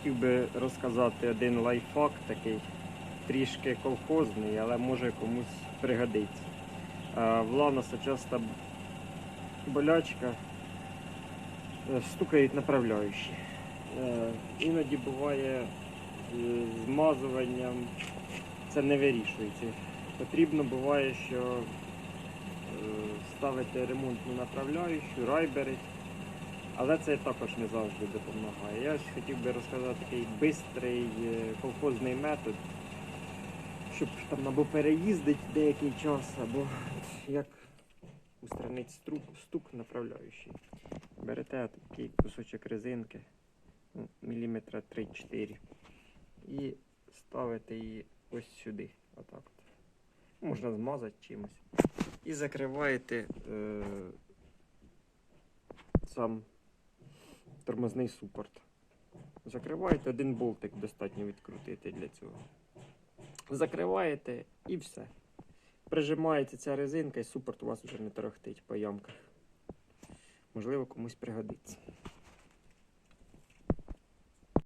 хотів би розказати один лайфхак такий, трішки колхозний, але може комусь пригодиться. Е, В Ланоса часто болячка, е, стукають направляючі. Е, Іноді буває змазуванням це не вирішується. Потрібно буває, що ставити ремонтну направляючу, райбери. Але це також не завжди допомагає. Я ж хотів би розказати такий бистрий е, колхозний метод, щоб там або переїздити деякий час, або як устранити струк, стук направляючий. Берете такий кусочок резинки, ну, міліметра 3-4, і ставите її ось сюди. Отак. от. Можна змазати чимось. І закриваєте е, сам тормозний супорт. Закриваєте один болтик, достатньо відкрутити для цього. Закриваєте і все. Прижимається ця резинка і супорт у вас вже не торохтить по ямках. Можливо, комусь пригодиться.